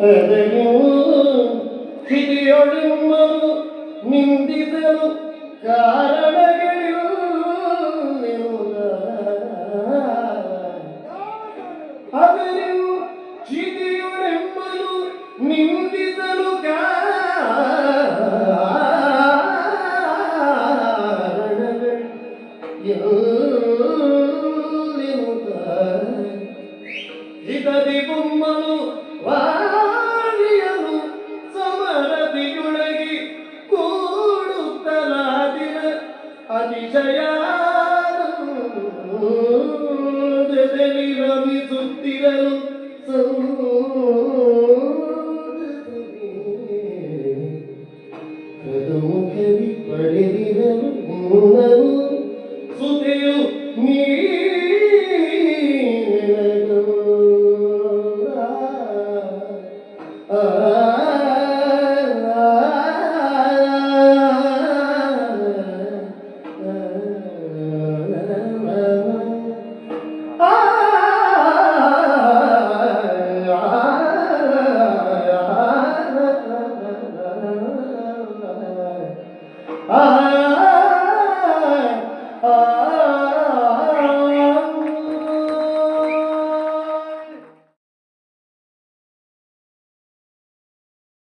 ಅದೆಯೂ ಹಿರಿಯೊಳಿಮ್ಮರು ಕಾರಣಗಳು ಕಾರಣಗಳಿವು ಅದೆಯೂ ಹಿರಿಯೊಳೆಮ್ಮರು ನಿಂದಿಸಲು ಕಾರಣಗಳು ಹಿತದಿ ಬೊಮ್ಮನು ವಾ അതിജയാനന്ദിരൽ സൗമുഖവി പടിനിരൽ Ah.